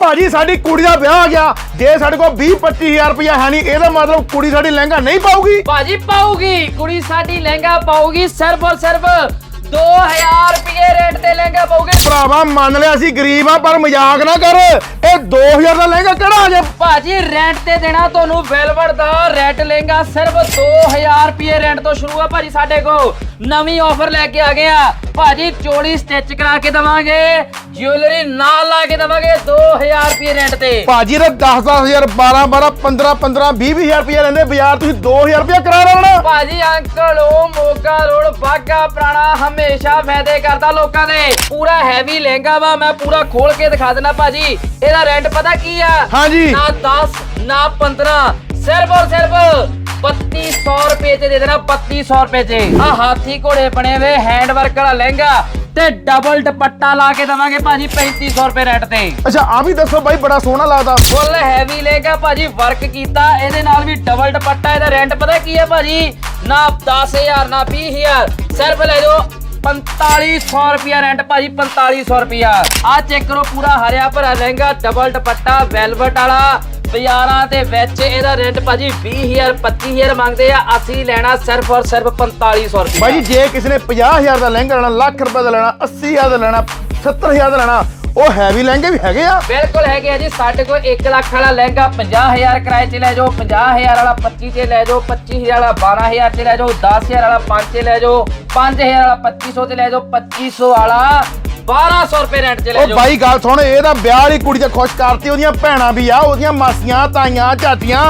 ਭਾਜੀ ਸਾਡੀ ਕੁੜੀ ਦਾ ਵਿਆਹ ਆ ਗਿਆ। ਜੇ ਸਾਡੇ ਕੋਲ 20 25000 ਰੁਪਇਆ ਹੈ ਨਹੀਂ ਇਹਦਾ ਮਤਲਬ ਕੁੜੀ ਸਾਡੀ ਲਹਿੰਗਾ ਨਹੀਂ ਪਾਊਗੀ? ਭਾਜੀ ਪਾਉਗੀ ਕੁੜੀ ਸਾਡੀ ਲਹਿੰਗਾ ਪਾਉਗੀ ਸਿਰਫ ਔਰ ਸਿਰਫ 2000 ਰੁਪਏ ਰੇਟ ਤੇ ਲਹਿੰਗਾ ਪਾਉਗੀ ਭਰਾਵਾ ਮੰਨ ਲਿਆ ਅਸੀਂ ਗਰੀਬ ਆ ਪਰ ਮਜ਼ਾਕ ਨਾ ਕਰ। ਇਹ 2000 ਦਾ ਲਹਿੰਗਾ ਕਿਹੜਾ ਆ ਜਾ ਭਾਜੀ ਰੈਂਟ ਤੇ ਦੇਣਾ ਤੁਹਾਨੂੰ ਵੈਲਵਟ ਦਾ। ਰੈਟ ਲਹਿੰਗਾ ਸਿਰਫ 2000 ਰੁਪਏ ਰੈਂਟ ਤੋਂ ਸ਼ੁਰੂ ਆ ਭਾਜੀ ਸਾਡੇ ਕੋ ਨਵੀਂ ਆਫਰ ਲੈ ਕੇ ਆ ਗਏ ਆ। ਭਾਜੀ ਚੋੜੀ ਸਟਿਚ ਕਰਾ ਕੇ ਦਵਾਂਗੇ ਜਿਊਲਰੀ ਨਾਲ ਲਾ ਕੇ ਦਵਾਂਗੇ 2000 ਰੁਪਏ ਰੈਂਟ ਤੇ। ਭਾਜੀ ਇਹ 10 10000 12 12 15 15 20 20000 ਰੁਪਇਆ ਲੈਂਦੇ ਬਾਜ਼ਾਰ ਤੁਸੀਂ 2000 ਰੁਪਇਆ ਕਰਾ ਲੈਣਾ ਭਾਜੀ ਅੰਕਲ ਉਹ ਮੋਗਾ ਰੋਡ ਬਾਗਾ ਪੁਰਾਣਾ ਹਮੇਸ਼ਾ ਫਾਇਦੇ ਕਰਦਾ ਲੋਕਾਂ ਦੇ। ਪੂਰਾ ਹੈਵੀ ਲਹਿੰਗਾ ਵਾ ਮੈਂ ਪੂਰਾ ਖੋਲ ਕੇ ਦਿਖਾ ਦਿੰਦਾ ਭਾਜੀ। ਇਹਦਾ ਰੈਂਟ ਪਤਾ ਕੀ ਆ? ਹਾਂਜੀ। ਨਾ 10 ਨਾ 15 ਸਿਰਫ ਔਰ ਸਿਰਫ 3200 ਰੁਪਏ ਦੇ ਦੇਣਾ 3200 ਰੁਪਏ ਚ। ਆ ਹਾਥੀ ਘੋੜੇ ਬਣੇ ਹੋਏ ਹੈਂਡ ਵਰਕ ਵਾਲਾ ਲਹਿੰਗਾ ਤੇ ਡਬਲ ਦੁਪੱਟਾ ਲਾ ਕੇ ਦਵਾਂਗੇ ਭਾਜੀ 3500 ਰੁਪਏ ਰੈਂਟ ਤੇ। ਅੱਛਾ ਆ ਵੀ ਦੱਸੋ ਬਾਈ ਬੜਾ ਸੋਹਣਾ ਲੱਗਦਾ। ਫੁੱਲ ਹੈਵੀ ਲਹਿੰਗਾ ਭਾਜੀ ਵਰਕ ਕੀਤਾ ਇਹਦੇ ਨਾਲ ਵੀ ਡਬਲ ਦੁਪੱਟਾ ਇਹਦਾ ਰੈਂਟ ਪਤਾ ਕੀ ਹੈ ਭਾਜੀ? ਨਾ 10000 ਨਾ 20000 ਸਿਰਫ ਲੈ ਜਾਓ 4500 ਰੁਪਿਆ ਰੈਂਟ ਭਾਜੀ 4500 ਰੁਪਿਆ ਆ ਚੈੱਕ ਕਰੋ ਪੂਰਾ ਹਰਿਆ ਭਰਾ ਲਹਿੰਗਾ ਡਬਲ ਦੁਪੱਟਾ ਵੈਲਵਟ ਵਾਲਾ ਬਾਜ਼ਾਰਾਂ ਦੇ ਵਿੱਚ ਇਹਦਾ ਰੈਂਟ ਭਾਜੀ 20000 25000 ਮੰਗਦੇ ਆ। ਅਸੀਂ ਲੈਣਾ ਸਿਰਫ ਔਰ ਸਿਰਫ 4500 ਰੁਪਿਆ ਬਾਈ ਜੀ ਜੇ ਕਿਸੇ ਨੇ 50000 ਦਾ ਲਹਿੰਗਾ ਲੈਣਾ ਲੱਖ ਰੁਪਏ ਦਾ ਲੈਣਾ 80000 ਦਾ ਲੈਣਾ 70000 ਦਾ ਲੈਣਾ ਉਹ ਹੈਵੀ ਲਹਿੰਗੇ ਵੀ ਹੈਗੇ ਆ। ਬਿਲਕੁਲ ਹੈਗੇ ਆ ਜੀ। ਸਾਡੇ ਕੋਲ 1 ਲੱਖ ਵਾਲਾ ਲਹਿੰਗਾ 50000 ਕਿਰਾਏ 'ਚ ਲੈ ਜਾਓ 50000 ਵਾਲਾ 25 'ਚ ਲੈ ਜਾਓ 25000 ਵਾਲਾ 12000 'ਚ ਲੈ ਜਾਓ 10000 ਵਾਲਾ 5 'ਚ ਲੈ ਜਾਓ 5000 ਵਾਲਾ 2500 'ਚ ਲੈ ਜਾਓ 2500 ਵਾਲਾ 1200 ਰੁਪਏ ਰੈਂਟ 'ਚ ਲੈ ਉਹ ਜਾਓ। ਬਾਈ ਗੱਲ ਸੁਣ ਇਹਦਾ ਵਿਆਹ ਵਾਲੀ ਕੁੜੀ ਤੇ ਖੁਸ਼ ਕਰਤੀ ਉਹਦੀਆਂ ਭੈਣਾਂ ਵੀ ਆ ਉਹਦੀਆਂ ਮਾਸੀਆਂ ਤਾਈਆਂ ਚਾਚੀਆਂ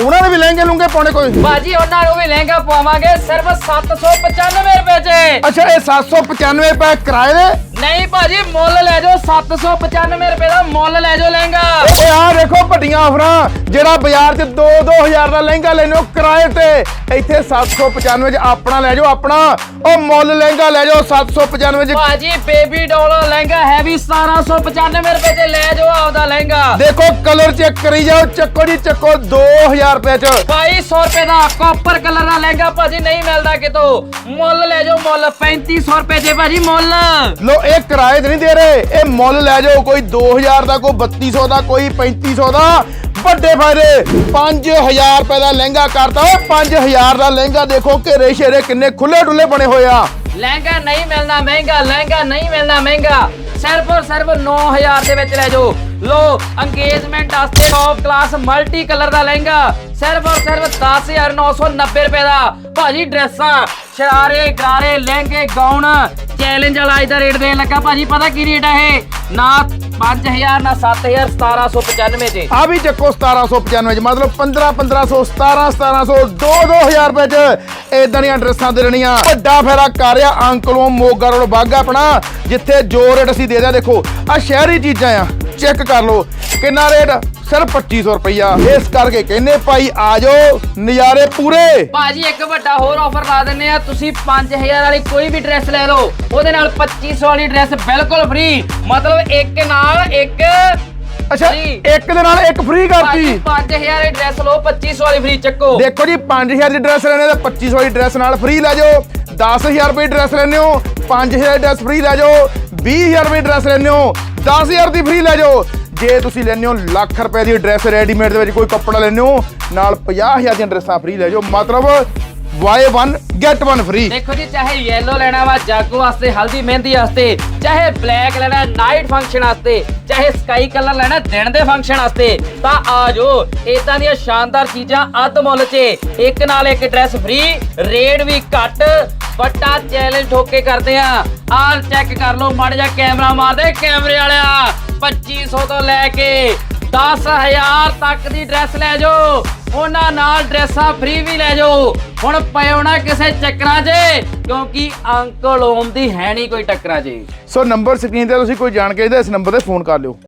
ਉਹਨਾਂ ਨੇ ਵੀ ਲਹਿੰਗੇ ਲੁੰਗੇ ਪਾਉਣੇ ਕੋਈ? ਬਾਜੀ ਉਹਨਾਂ ਨੂੰ ਵੀ ਲਹਿੰਗਾ ਪਵਾਵਾਂਗੇ ਸਿਰਫ 795 ਰੁਪਏ 'ਚ। ਅੱਛਾ ਇਹ 795 ਰੁਪਏ ਕਿਰਾਏ ਦੇ? ਨਹੀਂ ਬਾਜੀ ਮੁੱਲ ਲੈ ਜਾਓ 795 ਰੁਪਏ ਦਾ ਮੁੱਲ ਲੈ ਜਾਓ ਲਹਿੰਗਾ। ਓਏ ਆ ਦੇਖੋ ਵੱਡੀਆਂ ਆਫਰਾਂ ਜਿਹੜਾ ਬਾਜ਼ਾਰ 'ਚ 2-2000 ਦਾ ਲਹਿੰਗਾ ਲੈਣੋ ਕਿਰਾਏ ਤੇ। ਇੱਥੇ 795 'ਚ ਆਪਣਾ ਲੈ ਜਾਓ ਆਪਣਾ। ਉਹ ਮੁੱਲ ਲਹਿੰਗਾ ਲੈ ਜਾਓ 795 'ਚ। ਬਾਜੀ ਬੇਬੀ ਡੋਲ ਲਹਿੰਗਾ ਹੈਵੀ 1795 ਰੁਪਏ 'ਚ ਲੈ ਜਾਓ ਆਪਦਾ ਲਹਿੰਗਾ। ਦੇਖੋ ਕਲਰ ਚੈੱਕ ਕਰੀ ਜਾਓ ਚੱਕੋ ਜੀ ਚੱਕੋ 2000 ਰੁਪਏ 'ਚ। 2200 ਰੁਪਏ ਦਾ ਕਾਪਰ ਕਲਰ ਦਾ ਲਹਿੰਗਾ ਭਾਜੀ ਨਹੀਂ ਮਿਲਦਾ ਕਿਤੋਂ। ਮੁੱਲ ਲੈ ਜਾਓ ਮੁੱਲ। 3500 ਰੁਪਏ ਦੇ ਭਾਜੀ ਮੁੱਲ। ਲੋ ਇਹ ਕਿਰਾਏ ਤੇ ਨਹੀਂ ਦੇ ਰਹੇ। ਇਹ ਮੁੱਲ ਲੈ ਜਾਓ ਕੋਈ 2000 ਦਾ ਕੋਈ 3200 ਦਾ ਕੋਈ 3500 ਦਾ। ਵੱਡੇ ਫਾਇਦੇ 5000 ਰੁਪਏ ਦਾ ਲਹਿੰਗਾ ਕਰਤਾ। ਓਏ 5000 ਦਾ ਲਹਿੰਗਾ ਦੇਖੋ ਘੇਰੇ ਸ਼ੇਰੇ ਕਿੰਨੇ ਖੁੱਲੇ ਡੁੱਲੇ ਬਣੇ ਹੋਏ ਆ। ਲਹਿੰਗਾ ਨਹੀਂ ਮਿਲਣਾ ਮਹਿੰਗਾ ਲਹਿੰਗਾ ਨਹੀਂ ਮਿਲਣਾ ਮਹਿੰਗਾ। ਸਿਰਫ ਔਰ ਸਿਰਫ 9000 ਦੇ ਵਿੱਚ ਲੈ ਜਾਓ ਲੋ ਅੰਗੇਜਮੈਂਟ ਵਾਸਤੇ ਟੌਪ ਕਲਾਸ ਮਲਟੀ ਕਲਰ ਦਾ ਲਹਿੰਗਾ ਸਿਰਫ ਔਰ ਸਿਰਫ 10990 ਰੁਪਏ ਦਾ ਭਾਜੀ ਡਰੈਸਾਂ ਸ਼ਰਾਰੇ ਗਰਾਰੇ ਲਹਿੰਗੇ ਗਾਉਣ ਚੈਲੰਜ ਵਾਲਾ ਇਹਦਾ ਰੇਟ ਦੇਣ ਲੱਗਾ ਭਾਜੀ ਪਤਾ ਕੀ ਰੇਟ ਹੈ ਇਹ ਨਾ 5000 ਨਾ 7000 1795 ਚ ਆ ਵੀ ਚੱਕੋ 1795 ਚ ਮਤਲਬ 15 1500 17 1700 2 2000 ਰੁਪਏ ਚ ਇਦਾਂ ਦੀਆਂ ਡਰੈਸਾਂ ਦੇ ਦੇਣੀਆਂ। ਵੱਡਾ ਫੇਰਾ ਕਰ ਆ ਅੰਕਲੋਂ ਮੋਗਾ ਰੋਡ ਬਾਗਾ ਆਪਣਾ, ਜਿੱਥੇ ਜੋ ਰੇਟ ਅਸੀਂ ਦੇ ਦਿਆ, ਦੇਖੋ ਆ ਸ਼ਹਿਰੀ ਚੀਜ਼ਾਂ ਆ ਚੈੱਕ ਕਰ ਲਓ, ਕਿੰਨਾ ਰੇਟ ਸਿਰਫ 2500 ਰੁਪਈਆ। ਇਸ ਕਰਕੇ ਕਹਿੰਦੇ ਭਾਈ ਆ ਜਾਓ ਨਜ਼ਾਰੇ ਪੂਰੇ। ਭਾਜੀ, ਇੱਕ ਵੱਡਾ ਹੋਰ ਆਫਰ ਲਾ ਦਿੰਨੇ ਆ, ਤੁਸੀਂ 5000 ਵਾਲੀ ਕੋਈ ਵੀ ਡਰੈਸ ਲੈ ਲਓ, ਉਹਦੇ ਨਾਲ 2500 ਵਾਲੀ ਡਰੈਸ ਬਿਲਕੁਲ ਫ੍ਰੀ ਮਤਲਬ ਇੱਕ ਨਾਲ ਇੱਕ ਅੱਛਾ free। ਇੱਕ ਦੇ ਨਾਲ ਇੱਕ ਫ੍ਰੀ ਭਾਜੀ ਕਰਤੀ 5000 ਵਾਲੀ ਡਰੈਸ ਲਓ 2500 ਵਾਲੀ ਫ੍ਰੀ ਚੱਕੋ। ਦੇਖੋ ਜੀ 5000 ਦੀ ਡਰੈਸ ਲੈਣੇ ਤਾਂ 2500 ਦੀ ਡਰੈਸ ਨਾਲ ਫ੍ਰੀ ਲੈ ਜਾਓ। 10000 ਰੁਪਏ ਦੀ ਡਰੈਸ ਲੈਣੇ ਹੋ 5000 ਦੀ ਡਰੈਸ ਫ੍ਰੀ ਲੈ ਜਾਓ। 20000 ਰੁਪਏ ਦੀ ਡਰੈਸ ਲੈਣੇ ਹੋ 10000 ਦੀ ਫ੍ਰੀ ਲੈ ਜਾਓ। ਜੇ ਤੁਸੀਂ ਲੈਣੇ ਹੋ ਲੱਖ ਰੁਪਏ ਦੀ ਡਰੈਸ ਰੈਡੀਮੇਡ ਦੇ ਵਿੱਚ ਕੋਈ ਕੱਪੜਾ ਲੈਣੇ ਹੋ ਨਾਲ 50000 ਦੀਆਂ ਡਰੈਸਾਂ ਫ੍ਰੀ ਲੈ ਜਾਓ। ਮਤਲਬ ਬਾਏ 1 ਗੈਟ 1 ਫ੍ਰੀ ਦੇਖੋ ਜੀ, ਚਾਹੇ ਯੈਲੋ ਲੈਣਾ ਵਾ, ਜਾਗੋ ਵਾਸਤੇ, ਹਲਦੀ, ਮਹਿੰਦੀ ਵਾਸਤੇ, ਚਾਹੇ ਬਲੈਕ ਲੈਣਾ ਨਾਈਟ ਫੰਕਸ਼ਨ ਵਾਸਤੇ, ਚਾਹੇ ਸਕਾਈ ਕਲਰ ਲੈਣਾ, ਦਿਨ ਦੇ ਫੰਕਸ਼ਨ ਵਾਸਤੇ, ਤਾਂ ਆ ਜਾਓ ਇਦਾਂ ਦੀਆਂ ਸ਼ਾਨਦਾਰ ਚੀਜ਼ਾਂ ਅੱਧ ਮੁੱਲ 'ਚ, ਇੱਕ ਨਾਲ ਇੱਕ ਡਰੈਸ ਫ੍ਰੀ ਰੇਟ ਵੀ ਘੱਟ, ਵੱਡਾ ਚੈਲੰਜ ਠੋਕੇ ਕਰਦੇ ਆ। ਆਹ ਚੈੱਕ ਕਰ ਲਓ, ਮੜ ਜਾ ਕੈਮਰਾ ਮਾਰਦੇ ਕੈਮਰੇ ਵਾਲਿਆ 2500 ਤੋਂ ਲੈ ਕੇ 10000 ਤੱਕ ਦੀ ਡਰੈਸ ਲੈ ਜਾਓ। ਉਹਨਾਂ ਨਾਲ ਡਰੈਸਾਂ ਫ੍ਰੀ ਵੀ ਲੈ ਜਾਓ। ਹੁਣ ਪਿਓ ਨਾ ਕਿਸੇ ਚੱਕਰਾਂ 'ਚ, ਕਿਉਂਕਿ ਅੰਕਲ ਓਮ ਦੀ ਹੈ ਨਹੀਂ ਕੋਈ ਟੱਕਰਾਂ 'ਚ। ਸੋ ਨੰਬਰ ਸਕਰੀਨ ਤੇ ਤੁਸੀਂ ਕੋਈ ਜਾਣਕਾਰੀ ਦਾ ਇਸ ਨੰਬਰ ਤੇ ਫੋਨ ਕਰ ਲਿਓ।